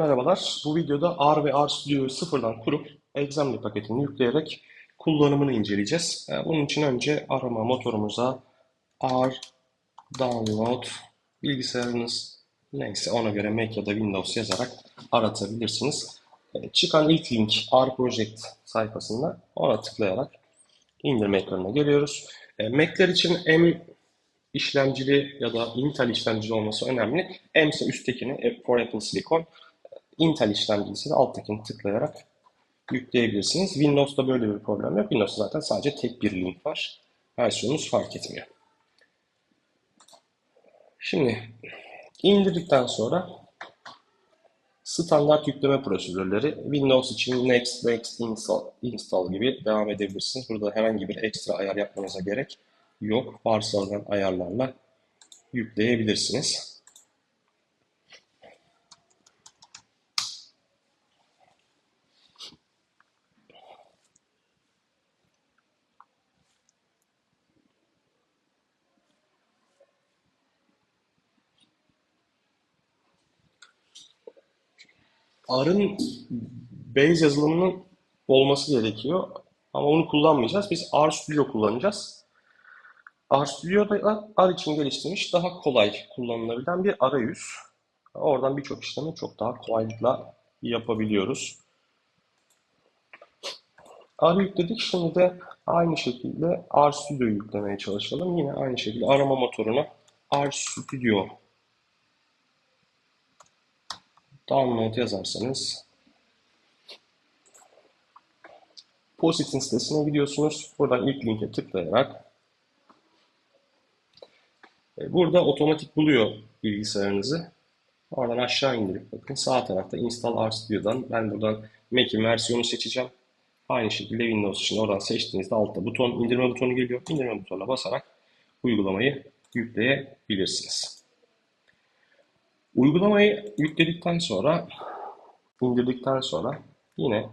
Merhabalar. Bu videoda R ve RStudio'yu sıfırdan kurup Examli paketini yükleyerek kullanımını inceleyeceğiz. Ee, Bunun için önce arama motorumuza R download bilgisayarınız neyse ona göre Mac ya da Windows yazarak aratabilirsiniz. Ee, Çıkan ilk link R Project sayfasında ona tıklayarak indirme ekranına geliyoruz. Ee, Mac'ler için M işlemcili ya da Intel işlemcili olması önemli. M ise üsttekini for Apple Silicon. Intel işlemcisi de alttakini tıklayarak yükleyebilirsiniz. Windows'da böyle bir problem yok. Windows'ta zaten sadece tek bir link var. Versiyonunuz fark etmiyor. Şimdi indirdikten sonra standart yükleme prosedürleri Windows için Next, Next, Install, Install gibi devam edebilirsiniz. Burada herhangi bir ekstra ayar yapmanıza gerek yok. Varsayılan ayarlarla yükleyebilirsiniz. R'ın base yazılımının olması gerekiyor. Ama onu kullanmayacağız. Biz RStudio kullanacağız. RStudio'da R için geliştirilmiş daha kolay kullanılabilen bir arayüz. Oradan birçok işlemi çok daha kolaylıkla yapabiliyoruz. R yükledik. Şimdi de aynı şekilde RStudio'yu yüklemeye çalışalım. Yine aynı şekilde arama motoruna RStudio download yazarsanız Posit'in sitesine gidiyorsunuz. Buradan ilk linke tıklayarak e, burada otomatik buluyor bilgisayarınızı. Oradan aşağı indirip bakın sağ tarafta Install RStudio'dan ben buradan Mac'in versiyonu seçeceğim. Aynı şekilde Windows için oradan seçtiğinizde altta buton, indirme butonu geliyor. İndirme butonuna basarak uygulamayı yükleyebilirsiniz. Uygulamayı yükledikten sonra, indirdikten sonra yine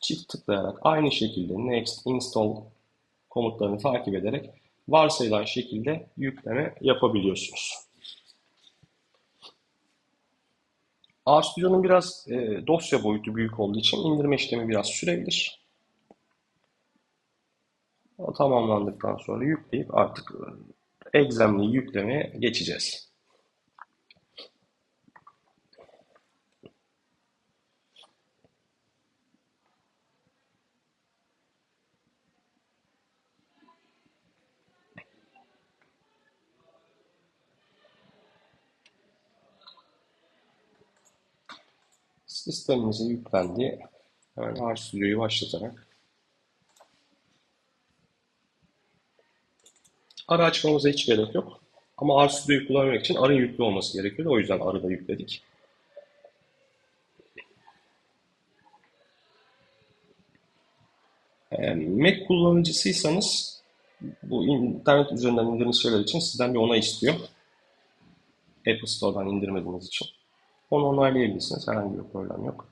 çift tıklayarak aynı şekilde Next, Install komutlarını takip ederek varsayılan şekilde yükleme yapabiliyorsunuz. RStudio'nun biraz e, dosya boyutu büyük olduğu için indirme işlemi biraz sürebilir. O tamamlandıktan sonra yükleyip artık Exam'li yüklemeye geçeceğiz. Sistemimize yüklendi. Hemen RStudio'yu başlatarak Arı açmamıza hiç gerek yok. Ama RStudio'yu kullanmak için arın yüklü olması gerekiyor. O yüzden arı da yükledik. Mac kullanıcısıysanız bu internet üzerinden indirdiğiniz şeyler için sizden bir onay istiyor. Apple Store'dan indirmediğiniz için. Onu onaylayabilirsiniz. Herhangi bir problem yok.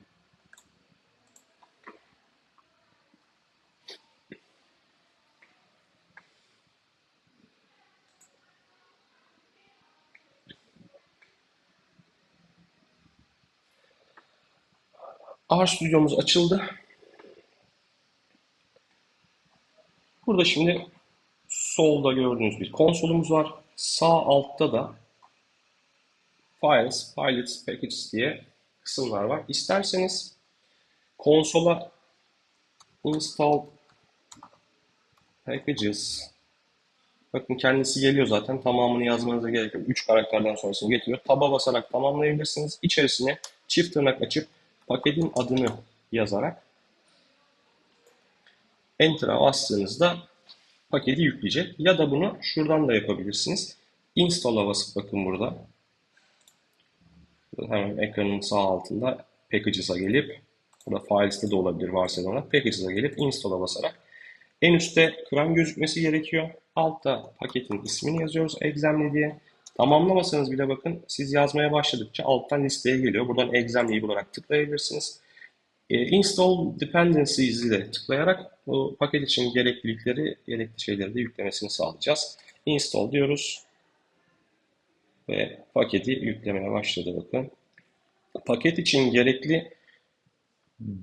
RStudio'muz açıldı. Burada şimdi solda gördüğünüz bir konsolumuz var. Sağ altta da Files, Pilots, Packages diye kısımlar var. İsterseniz konsola install packages bakın kendisi geliyor zaten tamamını yazmanıza gerek yok. 3 karakterden sonrasını getiriyor. Taba basarak tamamlayabilirsiniz. İçerisine çift tırnak açıp paketin adını yazarak Enter'a bastığınızda paketi yükleyecek. Ya da bunu şuradan da yapabilirsiniz. Install'a basıp bakın burada. Hemen ekranın sağ altında Packages'a gelip burada Files'te de olabilir varsayılan Packages'a gelip Install'a basarak en üstte kran gözükmesi gerekiyor. Altta paketin ismini yazıyoruz Examli diye. Tamamlamasanız bile bakın siz yazmaya başladıkça alttan listeye geliyor. Buradan Examli'yi bularak tıklayabilirsiniz. E, install Dependencies ile tıklayarak bu paket için gereklilikleri, gerekli şeyleri de yüklemesini sağlayacağız. Install diyoruz. Ve paketi yüklemeye başladı bakın. Paket için gerekli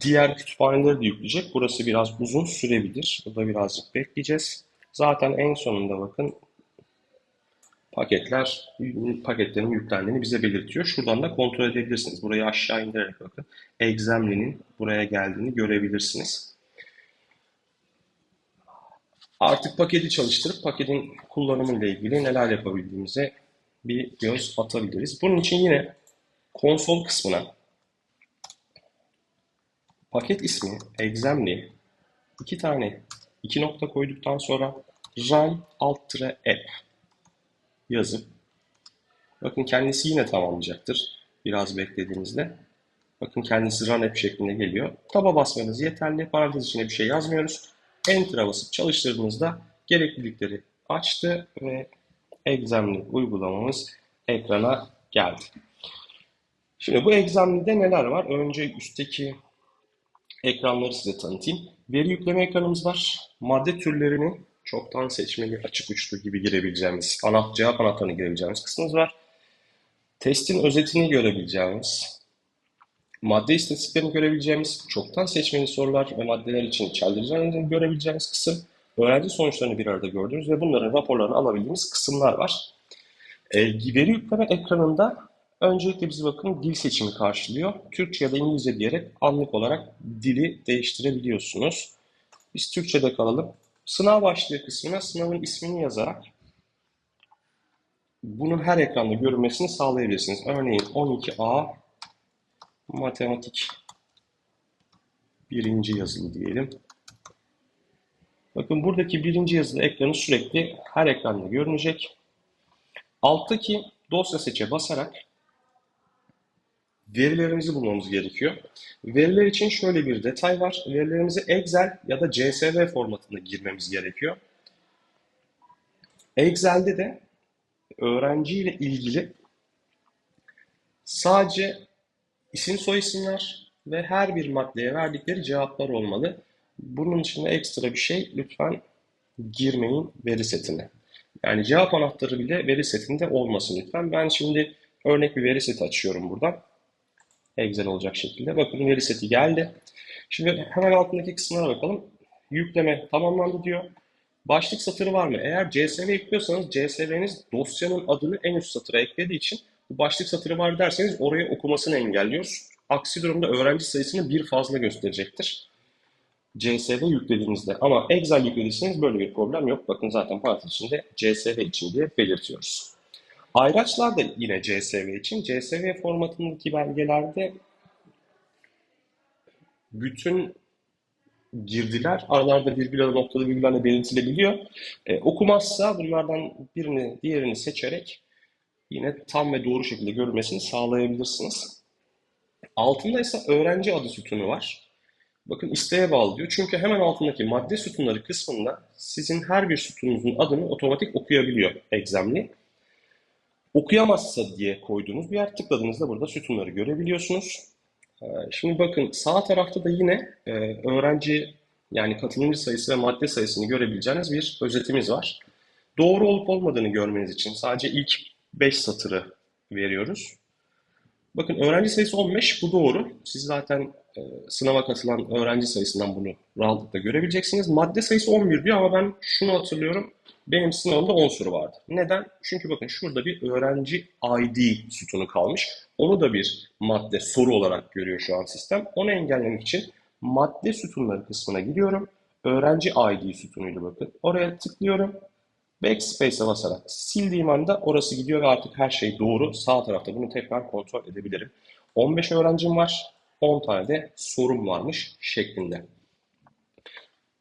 diğer kütüphaneleri de yükleyecek. Burası biraz uzun sürebilir. Burada birazcık bekleyeceğiz. Zaten en sonunda bakın paketler paketlerin yüklendiğini bize belirtiyor. Şuradan da kontrol edebilirsiniz. Burayı aşağı indirerek bakın. Examline'in buraya geldiğini görebilirsiniz. Artık paketi çalıştırıp paketin kullanımı ile ilgili neler yapabildiğimize bir göz atabiliriz. Bunun için yine konsol kısmına paket ismi examli iki tane iki nokta koyduktan sonra run alt app yazıp bakın kendisi yine tamamlayacaktır. Biraz beklediğinizde. Bakın kendisi run app şeklinde geliyor. Taba basmanız yeterli. Parantez içine bir şey yazmıyoruz. Enter'a basıp çalıştırdığınızda gereklilikleri açtı ve Examli uygulamamız ekrana geldi. Şimdi bu Examli'de neler var? Önce üstteki ekranları size tanıtayım. Veri yükleme ekranımız var. Madde türlerini çoktan seçmeli, açık uçlu gibi girebileceğimiz, anahtar, cevap anahtarını girebileceğimiz kısmımız var. Testin özetini görebileceğimiz, madde istatistiklerini görebileceğimiz, çoktan seçmeli sorular ve maddeler için çeldirici görebileceğimiz kısım, öğrenci sonuçlarını bir arada gördüğünüz ve bunların raporlarını alabildiğimiz kısımlar var. E, veri yükleme ekranında öncelikle bizi bakın dil seçimi karşılıyor. Türkçe ya da İngilizce diyerek anlık olarak dili değiştirebiliyorsunuz. Biz Türkçe'de kalalım. Sınav başlığı kısmına sınavın ismini yazarak bunun her ekranda görünmesini sağlayabilirsiniz. Örneğin 12A matematik birinci yazılı diyelim. Bakın buradaki birinci yazılı ekranı sürekli her ekranda görünecek. Alttaki dosya seçe basarak verilerimizi bulmamız gerekiyor. Veriler için şöyle bir detay var. Verilerimizi Excel ya da CSV formatında girmemiz gerekiyor. Excel'de de öğrenciyle ilgili sadece isim soyisimler ve her bir maddeye verdikleri cevaplar olmalı. Bunun için ekstra bir şey lütfen girmeyin veri setine. Yani cevap anahtarı bile veri setinde olmasın lütfen. Ben şimdi örnek bir veri seti açıyorum buradan. Excel olacak şekilde. Bakın veri seti geldi. Şimdi hemen altındaki kısımlara bakalım. Yükleme tamamlandı diyor. Başlık satırı var mı? Eğer CSV yüklüyorsanız CSV'niz dosyanın adını en üst satıra eklediği için bu başlık satırı var derseniz oraya okumasını engelliyoruz. Aksi durumda öğrenci sayısını bir fazla gösterecektir. CSV yüklediğinizde ama Excel yüklediyseniz böyle bir problem yok. Bakın zaten parantez içinde CSV için diye belirtiyoruz. Ayraçlar da yine CSV için. CSV formatındaki belgelerde bütün girdiler aralarda virgül ya da noktalı virgüllerle belirtilebiliyor. E, okumazsa bunlardan birini diğerini seçerek yine tam ve doğru şekilde görülmesini sağlayabilirsiniz. Altında ise öğrenci adı sütunu var. Bakın isteğe bağlı diyor. Çünkü hemen altındaki madde sütunları kısmında sizin her bir sütununuzun adını otomatik okuyabiliyor Examli. Okuyamazsa diye koyduğunuz bir yer tıkladığınızda burada sütunları görebiliyorsunuz. Ee, şimdi bakın sağ tarafta da yine e, öğrenci yani katılımcı sayısı ve madde sayısını görebileceğiniz bir özetimiz var. Doğru olup olmadığını görmeniz için sadece ilk 5 satırı veriyoruz. Bakın öğrenci sayısı 15 bu doğru. Siz zaten e, sınava katılan öğrenci sayısından bunu rahatlıkla görebileceksiniz. Madde sayısı 11 diyor ama ben şunu hatırlıyorum. Benim sınavımda 10 soru vardı. Neden? Çünkü bakın şurada bir öğrenci ID sütunu kalmış. Onu da bir madde soru olarak görüyor şu an sistem. Onu engellemek için madde sütunları kısmına gidiyorum. Öğrenci ID sütunuydu bakın. Oraya tıklıyorum. Backspace'e basarak sildiğim anda orası gidiyor ve artık her şey doğru. Sağ tarafta bunu tekrar kontrol edebilirim. 15 öğrencim var. 10 tane de sorum varmış şeklinde.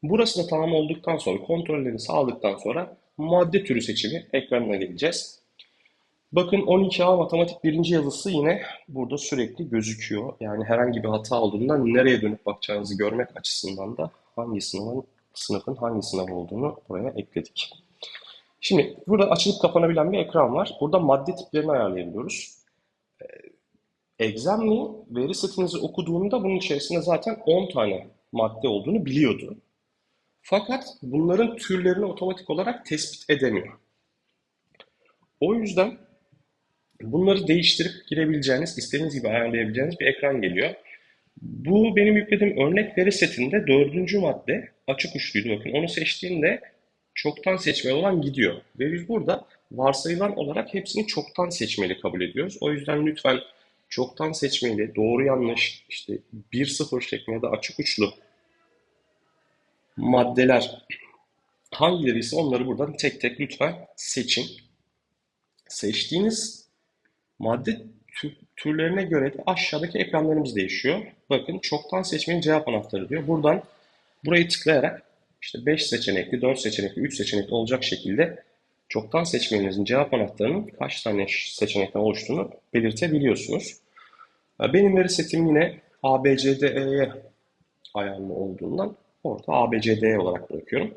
Burası da tamam olduktan sonra kontrolleri sağladıktan sonra madde türü seçimi ekranına geleceğiz. Bakın 12A matematik birinci yazısı yine burada sürekli gözüküyor. Yani herhangi bir hata olduğunda nereye dönüp bakacağınızı görmek açısından da hangi sınavın, sınıfın hangi sınav olduğunu buraya ekledik. Şimdi burada açılıp kapanabilen bir ekran var. Burada madde tiplerini ayarlayabiliyoruz. Ee, Examli veri setinizi okuduğunda bunun içerisinde zaten 10 tane madde olduğunu biliyordu. Fakat bunların türlerini otomatik olarak tespit edemiyor. O yüzden Bunları değiştirip girebileceğiniz, istediğiniz gibi ayarlayabileceğiniz bir ekran geliyor. Bu benim yüklediğim örnek veri setinde dördüncü madde açık uçluydu bakın. Onu seçtiğimde çoktan seçmeli olan gidiyor. Ve biz burada varsayılan olarak hepsini çoktan seçmeli kabul ediyoruz. O yüzden lütfen çoktan seçmeli, doğru yanlış, işte 1-0 şeklinde açık uçlu maddeler hangileri ise onları buradan tek tek lütfen seçin. Seçtiğiniz madde tü- türlerine göre de aşağıdaki ekranlarımız değişiyor. Bakın çoktan seçmenin cevap anahtarı diyor. Buradan burayı tıklayarak işte 5 seçenekli, 4 seçenekli, 3 seçenekli olacak şekilde çoktan seçmenizin cevap anahtarının kaç tane seçenekten oluştuğunu belirtebiliyorsunuz. Benim veri setim yine ABCDE'ye ayarlı olduğundan orada ABCD olarak bırakıyorum.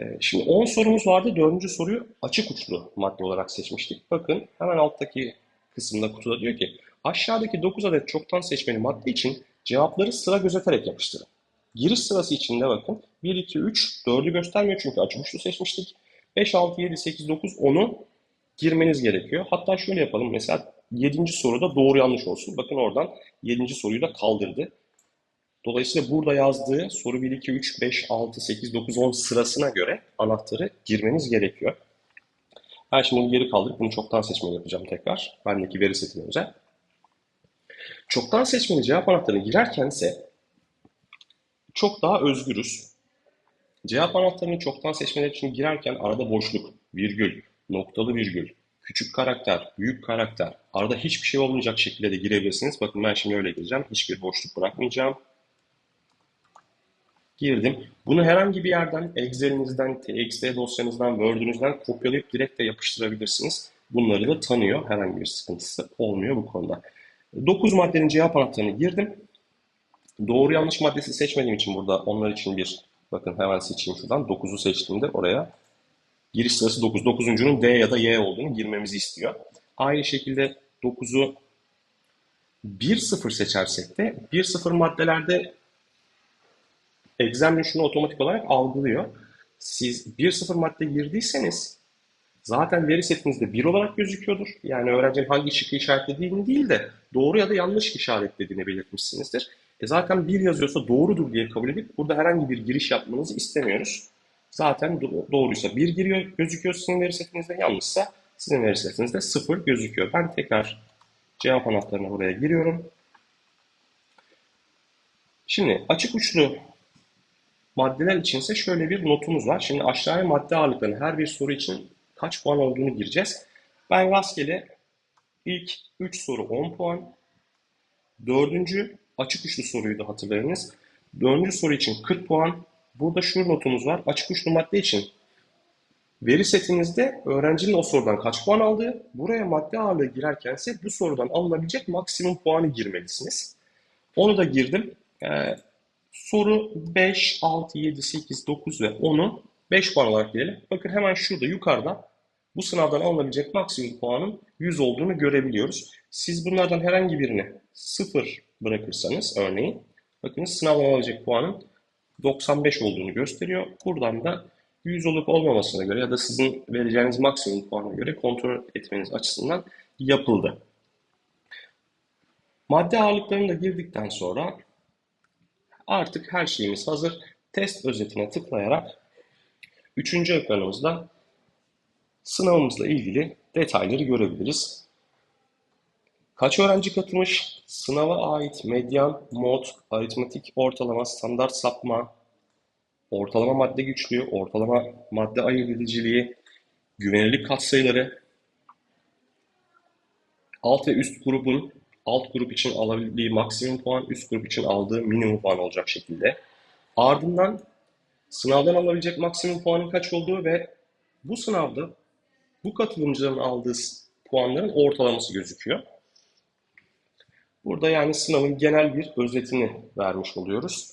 Ee, Şimdi 10 sorumuz vardı. Dördüncü soruyu açık uçlu madde olarak seçmiştik. Bakın hemen alttaki kısımda kutuda diyor ki aşağıdaki 9 adet çoktan seçmeli madde için cevapları sıra gözeterek yapıştırın. Giriş sırası içinde bakın 1, 2, 3, 4'ü göstermiyor çünkü uçlu seçmiştik. 5, 6, 7, 8, 9, 10'u girmeniz gerekiyor. Hatta şöyle yapalım. Mesela 7. soruda doğru yanlış olsun. Bakın oradan 7. soruyu da kaldırdı. Dolayısıyla burada yazdığı soru 1, 2, 3, 5, 6, 8, 9, 10 sırasına göre anahtarı girmeniz gerekiyor. Ben şimdi bunu geri kaldırıp bunu çoktan seçmeli yapacağım tekrar. Bendeki veri setine özel. Çoktan seçmeli cevap anahtarına girerken ise çok daha özgürüz. Cevap anahtarını çoktan seçmeler için girerken arada boşluk, virgül, noktalı virgül, küçük karakter, büyük karakter, arada hiçbir şey olmayacak şekilde de girebilirsiniz. Bakın ben şimdi öyle gireceğim. Hiçbir boşluk bırakmayacağım. Girdim. Bunu herhangi bir yerden, Excel'inizden, TXT dosyanızdan, Word'ünüzden kopyalayıp direkt de yapıştırabilirsiniz. Bunları da tanıyor. Herhangi bir sıkıntısı olmuyor bu konuda. 9 maddenin cevap anahtarını girdim. Doğru yanlış maddesi seçmediğim için burada onlar için bir bakın hemen seçeyim şuradan. 9'u seçtiğimde oraya giriş sırası 9. 9'uncunun D ya da Y olduğunu girmemizi istiyor. Aynı şekilde 9'u 1-0 seçersek de 1-0 maddelerde Examiner şunu otomatik olarak algılıyor. Siz 1-0 madde girdiyseniz zaten veri setinizde 1 olarak gözüküyordur. Yani öğrencinin hangi şıkkı işaretlediğini değil de doğru ya da yanlış işaretlediğini belirtmişsinizdir. E zaten 1 yazıyorsa doğrudur diye kabul edip burada herhangi bir giriş yapmanızı istemiyoruz. Zaten do- doğruysa 1 giriyor, gözüküyor sizin veri setinizde, yanlışsa sizin veri setinizde 0 gözüküyor. Ben tekrar cevap anahtarına buraya giriyorum. Şimdi açık uçlu Maddeler içinse şöyle bir notumuz var. Şimdi aşağıya madde ağırlıklarının her bir soru için kaç puan olduğunu gireceğiz. Ben rastgele ilk 3 soru 10 puan. Dördüncü açık uçlu soruydu hatırlarınız. Dördüncü soru için 40 puan. Burada şu notumuz var. Açık uçlu madde için veri setinizde öğrencinin o sorudan kaç puan aldığı, buraya madde ağırlığı girerken ise bu sorudan alınabilecek maksimum puanı girmelisiniz. Onu da girdim. Ee, Soru 5, 6, 7, 8, 9 ve 10'u 5 puan olarak girelim. Bakın hemen şurada yukarıda bu sınavdan alınabilecek maksimum puanın 100 olduğunu görebiliyoruz. Siz bunlardan herhangi birini 0 bırakırsanız örneğin bakın sınavdan alınabilecek puanın 95 olduğunu gösteriyor. Buradan da 100 olup olmamasına göre ya da sizin vereceğiniz maksimum puana göre kontrol etmeniz açısından yapıldı. Madde ağırlıklarını da girdikten sonra Artık her şeyimiz hazır. Test özetine tıklayarak üçüncü ekranımızda sınavımızla ilgili detayları görebiliriz. Kaç öğrenci katılmış? Sınava ait medyan, mod, aritmetik ortalama, standart sapma, ortalama madde güçlüğü, ortalama madde ayırt ediciliği, güvenilirlik katsayıları, alt ve üst grubun alt grup için alabildiği maksimum puan, üst grup için aldığı minimum puan olacak şekilde. Ardından sınavdan alabilecek maksimum puanın kaç olduğu ve bu sınavda bu katılımcıların aldığı puanların ortalaması gözüküyor. Burada yani sınavın genel bir özetini vermiş oluyoruz.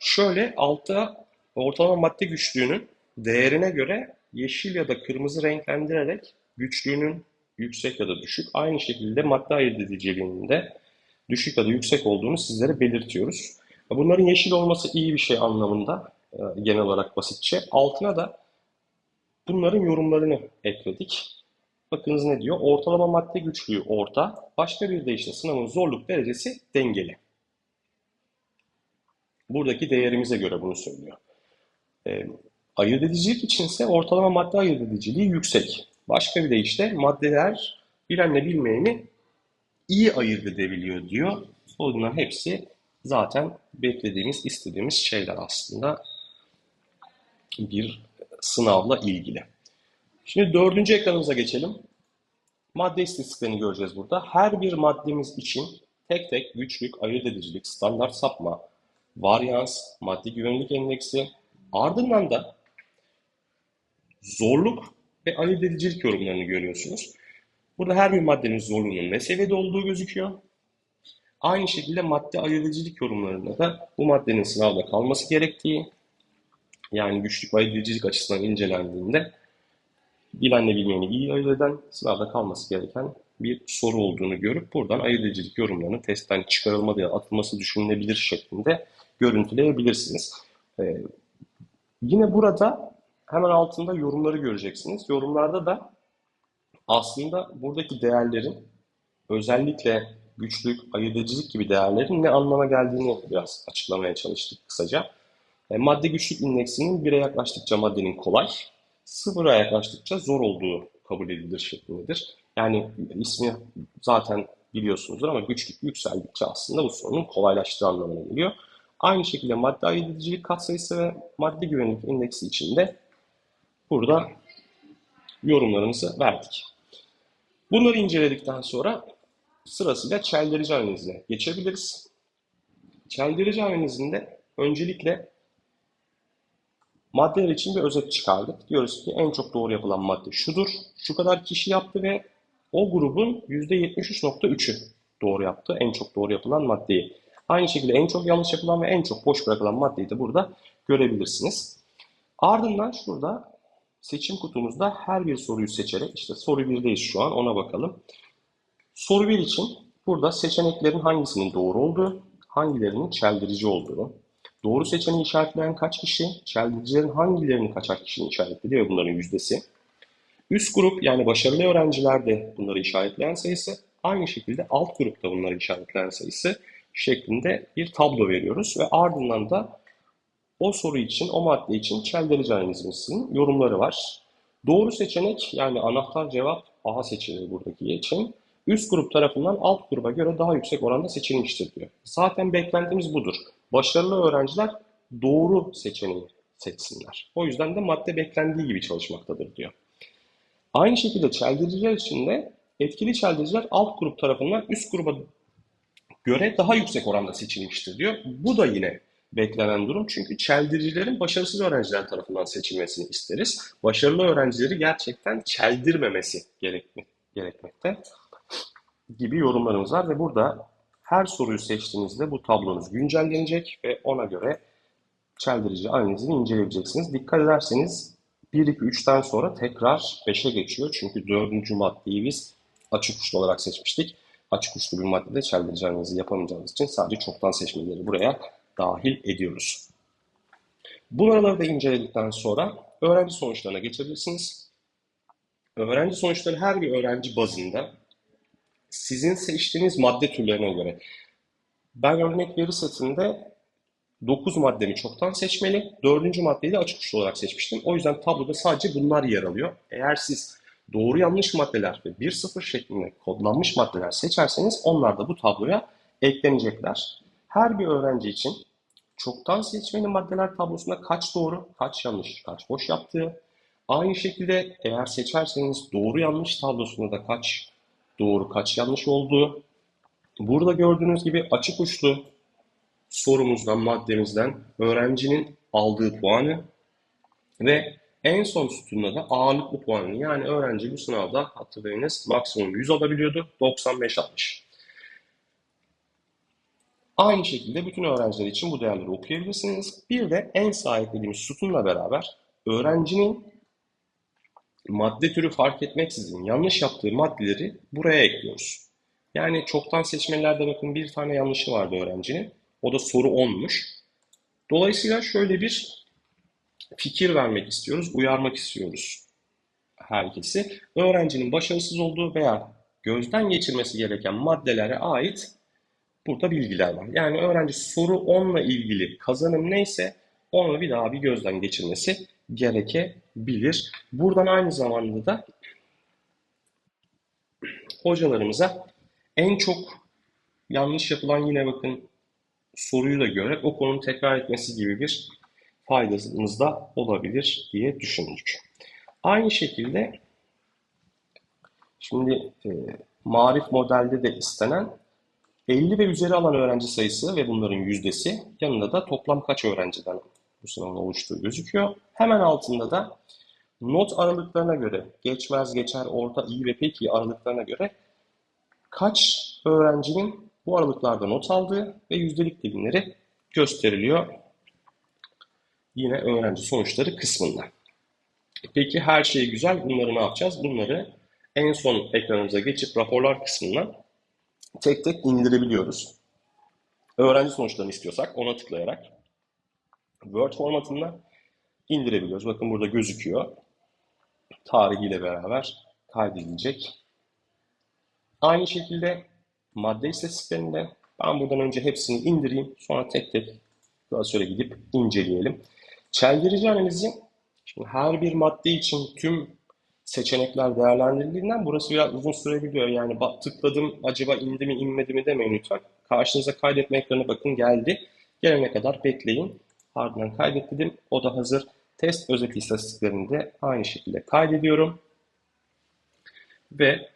Şöyle altta ortalama madde güçlüğünün değerine göre yeşil ya da kırmızı renklendirerek güçlüğünün yüksek ya da düşük. Aynı şekilde madde ayırt ediciliğinin de düşük ya da yüksek olduğunu sizlere belirtiyoruz. Bunların yeşil olması iyi bir şey anlamında e, genel olarak basitçe. Altına da bunların yorumlarını ekledik. Bakınız ne diyor? Ortalama madde güçlüğü orta, başka bir deyişle sınavın zorluk derecesi dengeli. Buradaki değerimize göre bunu söylüyor. E, ayırt edicilik içinse ortalama madde ayırt ediciliği yüksek. Başka bir deyişle maddeler bilenle bilmeyeni iyi ayırt edebiliyor diyor. Bunların hepsi zaten beklediğimiz, istediğimiz şeyler aslında bir sınavla ilgili. Şimdi dördüncü ekranımıza geçelim. Madde istatistiklerini göreceğiz burada. Her bir maddemiz için tek tek güçlük, ayırt edicilik, standart sapma, varyans, maddi güvenlik endeksi, ardından da zorluk ve ayırt edicilik yorumlarını görüyorsunuz. Burada her bir maddenin zorluğunun ne seviyede olduğu gözüküyor. Aynı şekilde madde ayırt edicilik yorumlarında da bu maddenin sınavda kalması gerektiği, yani güçlük ve ayırt edicilik açısından incelendiğinde bilenle bilmeyeni iyi ayırt eden, sınavda kalması gereken bir soru olduğunu görüp buradan ayırt edicilik yorumlarının testten çıkarılma veya atılması düşünülebilir şeklinde görüntüleyebilirsiniz. Ee, yine burada hemen altında yorumları göreceksiniz. Yorumlarda da aslında buradaki değerlerin özellikle güçlük, ayırt gibi değerlerin ne anlama geldiğini biraz açıklamaya çalıştık kısaca. E, madde güçlük indeksinin 1'e yaklaştıkça maddenin kolay, 0'a yaklaştıkça zor olduğu kabul edilir şeklindedir. Yani ismi zaten biliyorsunuzdur ama güçlük yükseldikçe aslında bu sorunun kolaylaştığı anlamına geliyor. Aynı şekilde madde edicilik katsayısı ve madde güvenlik indeksi içinde burada yorumlarımızı verdik. Bunları inceledikten sonra sırasıyla çeldirici analizine geçebiliriz. Çeldirici analizinde öncelikle maddeler için bir özet çıkardık. Diyoruz ki en çok doğru yapılan madde şudur. Şu kadar kişi yaptı ve o grubun %73.3'ü doğru yaptı. En çok doğru yapılan maddeyi. Aynı şekilde en çok yanlış yapılan ve en çok boş bırakılan maddeyi de burada görebilirsiniz. Ardından şurada seçim kutumuzda her bir soruyu seçerek, işte soru 1'deyiz şu an ona bakalım. Soru 1 için burada seçeneklerin hangisinin doğru olduğu, hangilerinin çeldirici olduğu, doğru seçeneği işaretleyen kaç kişi, çeldiricilerin hangilerini kaçar kişinin işaretlediği ve bunların yüzdesi. Üst grup yani başarılı öğrenciler de bunları işaretleyen sayısı, aynı şekilde alt grupta bunları işaretleyen sayısı şeklinde bir tablo veriyoruz ve ardından da o soru için, o madde için çeldirici analizimizin yorumları var. Doğru seçenek yani anahtar cevap A seçeneği buradaki için üst grup tarafından alt gruba göre daha yüksek oranda seçilmiştir diyor. Zaten beklentimiz budur. Başarılı öğrenciler doğru seçeneği seçsinler. O yüzden de madde beklendiği gibi çalışmaktadır diyor. Aynı şekilde çeldiriciler için de etkili çeldiriciler alt grup tarafından üst gruba göre daha yüksek oranda seçilmiştir diyor. Bu da yine beklenen durum. Çünkü çeldiricilerin başarısız öğrenciler tarafından seçilmesini isteriz. Başarılı öğrencileri gerçekten çeldirmemesi gerekmekte gibi yorumlarımız var ve burada her soruyu seçtiğinizde bu tablonuz güncellenecek ve ona göre çeldirici analizini inceleyebileceksiniz. Dikkat ederseniz 1, 2, 3'ten sonra tekrar 5'e geçiyor. Çünkü dördüncü maddeyi biz açık uçlu olarak seçmiştik. Açık uçlu bir maddede çeldirici analizi yapamayacağımız için sadece çoktan seçmeleri buraya dahil ediyoruz. Bunları da inceledikten sonra öğrenci sonuçlarına geçebilirsiniz. Öğrenci sonuçları her bir öğrenci bazında sizin seçtiğiniz madde türlerine göre. Ben örnek veri setinde 9 maddemi çoktan seçmeli, 4. maddeyi de açık uçlu olarak seçmiştim. O yüzden tabloda sadece bunlar yer alıyor. Eğer siz doğru yanlış maddeler ve 1-0 şeklinde kodlanmış maddeler seçerseniz onlar da bu tabloya eklenecekler. Her bir öğrenci için çoktan seçmeli maddeler tablosunda kaç doğru, kaç yanlış, kaç boş yaptığı, aynı şekilde eğer seçerseniz doğru yanlış tablosunda da kaç doğru, kaç yanlış olduğu, burada gördüğünüz gibi açık uçlu sorumuzdan, maddemizden öğrencinin aldığı puanı ve en son sütunda da ağırlıklı puanını yani öğrenci bu sınavda hatırlayınız maksimum 100 alabiliyordu, 95 almış. Aynı şekilde bütün öğrenciler için bu değerleri okuyabilirsiniz. Bir de en sahiplediğimiz sütunla beraber öğrencinin madde türü fark etmeksizin yanlış yaptığı maddeleri buraya ekliyoruz. Yani çoktan seçmelerde bakın bir tane yanlışı vardı öğrencinin. O da soru 10'muş. Dolayısıyla şöyle bir fikir vermek istiyoruz, uyarmak istiyoruz her ikisi. Öğrencinin başarısız olduğu veya gözden geçirmesi gereken maddelere ait burada bilgiler var. Yani öğrenci soru 10'la ilgili kazanım neyse onu bir daha bir gözden geçirmesi gerekebilir. Buradan aynı zamanda da hocalarımıza en çok yanlış yapılan yine bakın soruyu da görerek o konunun tekrar etmesi gibi bir faydamız da olabilir diye düşündük. Aynı şekilde şimdi e, marif modelde de istenen 50 ve üzeri alan öğrenci sayısı ve bunların yüzdesi yanında da toplam kaç öğrenciden bu sınavın oluştuğu gözüküyor. Hemen altında da not aralıklarına göre geçmez, geçer, orta, iyi ve pek iyi aralıklarına göre kaç öğrencinin bu aralıklarda not aldığı ve yüzdelik dilimleri gösteriliyor. Yine öğrenci sonuçları kısmında. Peki her şey güzel. Bunları ne yapacağız? Bunları en son ekranımıza geçip raporlar kısmından tek tek indirebiliyoruz. Öğrenci sonuçlarını istiyorsak ona tıklayarak Word formatında indirebiliyoruz. Bakın burada gözüküyor. Tarihiyle beraber kaydedilecek. Aynı şekilde madde istatistiklerinde ben buradan önce hepsini indireyim. Sonra tek tek klasöre gidip inceleyelim. Çeldirici analizi şimdi her bir madde için tüm seçenekler değerlendirildiğinden burası biraz uzun sürebiliyor. Yani tıkladım acaba indi mi inmedi mi demeyin lütfen. Karşınıza kaydetme ekranı bakın geldi. Gelene kadar bekleyin. Ardından kaydet dedim. O da hazır. Test özet istatistiklerini de aynı şekilde kaydediyorum. Ve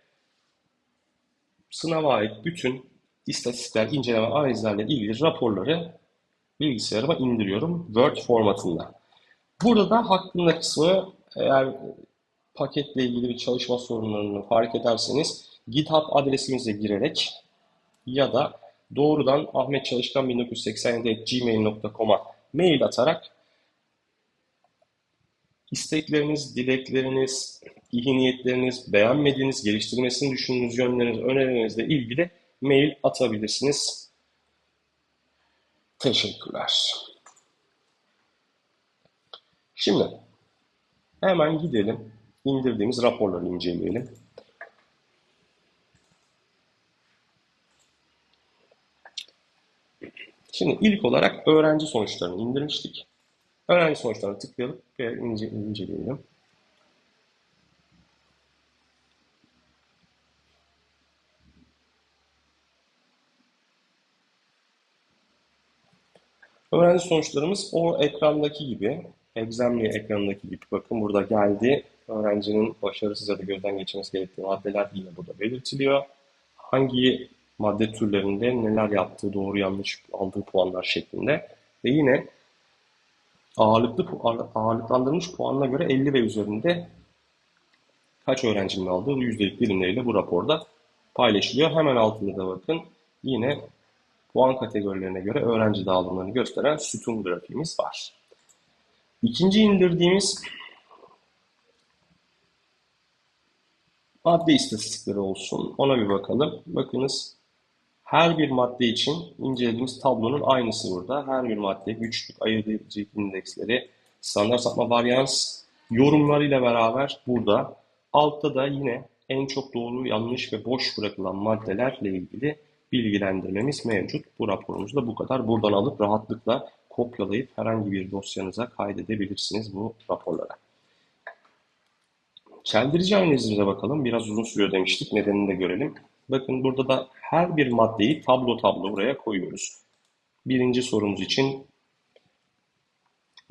sınava ait bütün istatistikler, inceleme analizlerle ilgili raporları bilgisayarıma indiriyorum Word formatında. Burada da hakkında kısmı eğer paketle ilgili bir çalışma sorunlarını fark ederseniz GitHub adresimize girerek ya da doğrudan Ahmet Çalışkan 1987 gmail.com'a mail atarak istekleriniz, dilekleriniz, iyi niyetleriniz, beğenmediğiniz, geliştirmesini düşündüğünüz yönleriniz, önerilerinizle ilgili mail atabilirsiniz. Teşekkürler. Şimdi hemen gidelim. indirdiğimiz raporları inceleyelim. Şimdi ilk olarak öğrenci sonuçlarını indirmiştik. Öğrenci sonuçlarına tıklayalım ve ince, inceleyelim. Öğrenci sonuçlarımız o ekrandaki gibi, Examli ekranındaki gibi. Bakın burada geldi. Öğrencinin başarısız ya da gözden geçirmesi gerektiği maddeler yine burada belirtiliyor. Hangi madde türlerinde neler yaptığı, doğru yanlış aldığı puanlar şeklinde. Ve yine ağırlıklı ağırlıklandırılmış puanına göre 50 ve üzerinde kaç öğrencinin aldığı yüzdelik dilimleriyle bu raporda paylaşılıyor. Hemen altında da bakın yine puan kategorilerine göre öğrenci dağılımlarını gösteren sütun grafiğimiz var. İkinci indirdiğimiz madde istatistikleri olsun. Ona bir bakalım. Bakınız her bir madde için incelediğimiz tablonun aynısı burada. Her bir madde güçlük, ayırıcı indeksleri, standart sapma varyans yorumlarıyla beraber burada. Altta da yine en çok doğru, yanlış ve boş bırakılan maddelerle ilgili bilgilendirmemiz mevcut. Bu raporumuzda bu kadar. Buradan alıp rahatlıkla kopyalayıp herhangi bir dosyanıza kaydedebilirsiniz bu raporlara. Çeldirici analizimize bakalım. Biraz uzun sürüyor demiştik. Nedenini de görelim. Bakın burada da her bir maddeyi tablo tablo buraya koyuyoruz. Birinci sorumuz için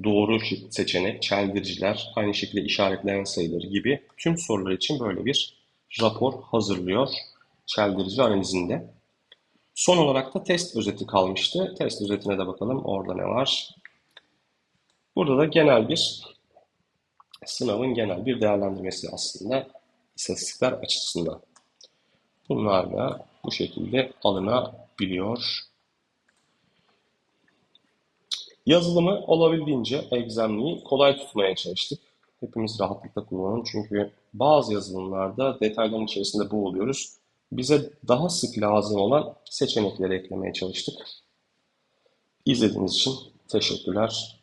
doğru seçenek, çeldiriciler, aynı şekilde işaretleyen sayıları gibi tüm sorular için böyle bir rapor hazırlıyor çeldirici analizinde. Son olarak da test özeti kalmıştı. Test özetine de bakalım. Orada ne var? Burada da genel bir sınavın genel bir değerlendirmesi aslında istatistikler açısından. Bunlar da bu şekilde alınabiliyor. Yazılımı olabildiğince egzamliği kolay tutmaya çalıştık. Hepimiz rahatlıkla kullanalım çünkü bazı yazılımlarda detayların içerisinde boğuluyoruz. Bize daha sık lazım olan seçenekleri eklemeye çalıştık. İzlediğiniz için teşekkürler.